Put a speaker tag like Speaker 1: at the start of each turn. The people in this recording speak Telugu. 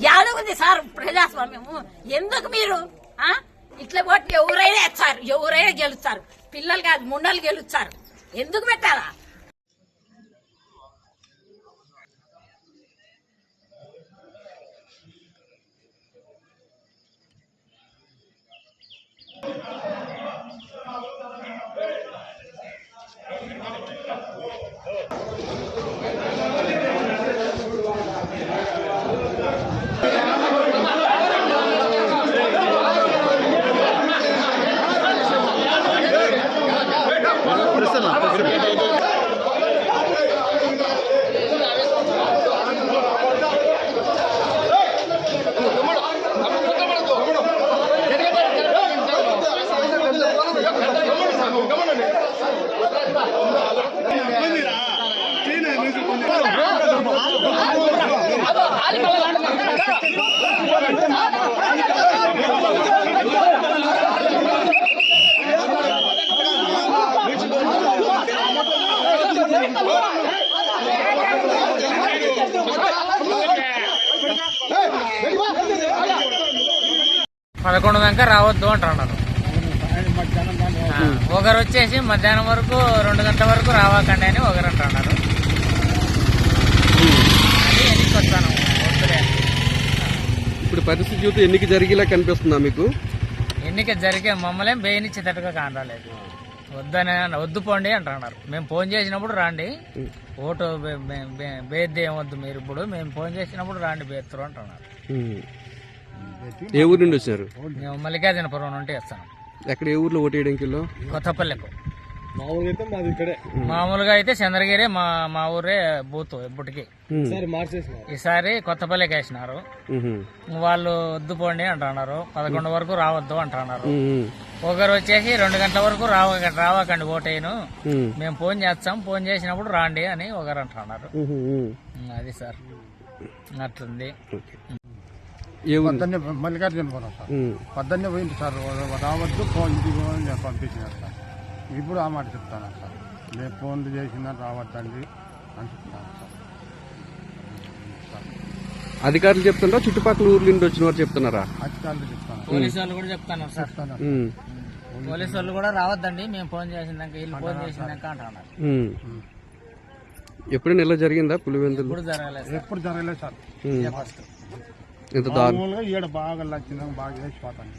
Speaker 1: యాడుంది సార్ ప్రజాస్వామ్యము. ఎందుకు మీరు? ఆ? ఇట్లా కొట్టి ఎవరైనా ఎత్తారు ఎవరైనా గెలుస్తారు. పిల్లలు కాదు ముండలు గెలుస్తారు. ఎందుకు పెట్టాలా? பேசலாம் Come on.
Speaker 2: పదకొండు దాకా రావద్దు అంటున్నారు ఆ, ఒకరు వచ్చేసి మధ్యాహ్నం వరకు రెండు గంటల వరకు రావకండి అని ఒకరు అంటున్నారు అది ఎన్నికి వస్తాను. వద్దులే. అని.
Speaker 3: ఇప్పుడు పరిస్థితి చూస్తే ఎన్నిక జరిగేలా కనిపిస్తుందా మీకు?
Speaker 2: ఎన్నిక జరిగే మమ్మల్ని బేయనిచ్చేటట్టుగా కానరాలేదు. వద్దని వద్దు పోండి అంటున్నారు. మేము ఫోన్ చేసినప్పుడు రాండి. ఓటు బేద్ది ఏమొద్దు మీరు ఇప్పుడు మేము ఫోన్ చేసినప్పుడు రాండి బేత్తరు అంటున్నారు.
Speaker 3: ఏ ఊరు నుండి వచ్చారు?
Speaker 2: మేము మల్లికార్జునపురం నుండి వస్తాను.
Speaker 3: ఎక్కడ ఏ ఊర్లో ఓటు వేయడానికి?
Speaker 2: కొత్తపల్లెకు. మామూలుగా అయితే చంద్రగిరి మా మా ఊరే బూత్ ఎప్పటికి
Speaker 3: ఉమ్.
Speaker 2: ఈసారి కొత్తపల్లికి వేసినారు. వాళ్ళు వద్దు పోండి అంటున్నారు. పదకొండు వరకు రావద్దు అంటున్నారు. ఒకరు వచ్చేసి రెండు గంటల వరకు రావ రావకండి ఓటేను. మేము ఫోన్ చేస్తాం ఫోన్ చేసినప్పుడు రాండి అని ఒకరు అంటున్నారు. అది సార్. అట్లుంది.
Speaker 4: పొద్దున్నే మల్లికార్జునపురం సార్.
Speaker 3: ఉమ్.
Speaker 4: పొద్దున్నే పోయింది సార్ రావద్దు ఫోన్ ఇంటికి నేను పంపించినారు సార్. ఇప్పుడు ఆ మాట చెప్తాను సార్. నేను ఫోన్లు చేసినా రావద్దండి అని చెప్తాను సార్.
Speaker 3: అధికారులు చెప్తున్నారా చుట్టుపక్కల ఊర్ల నుండి వచ్చిన వారు చెప్తున్నారా?
Speaker 4: అధికారులు చెప్తాను
Speaker 2: పోలీసు వాళ్ళు కూడా చెప్తున్నారు సార్.
Speaker 4: చెప్తాను
Speaker 3: ఉమ్.
Speaker 2: పోలీసు వాళ్ళు కూడా రావద్దండి మేము ఫోన్ చేసినాక వీళ్ళు ఫోన్ చేసినాక అంటున్నారు.
Speaker 3: ఉమ్. ఎప్పుడైనా ఇలా జరిగిందా పులివెందులు?
Speaker 2: ఇప్పుడు జరగలేదు సార్.
Speaker 4: ఎప్పుడు జరగలేదు సార్.
Speaker 3: ఉమ్.
Speaker 2: ఫస్ట్.
Speaker 3: ఎంత దారుణం
Speaker 4: మామూలుగా ఈడ బాగా లచ్చిన బాగా వేసిపోతాను.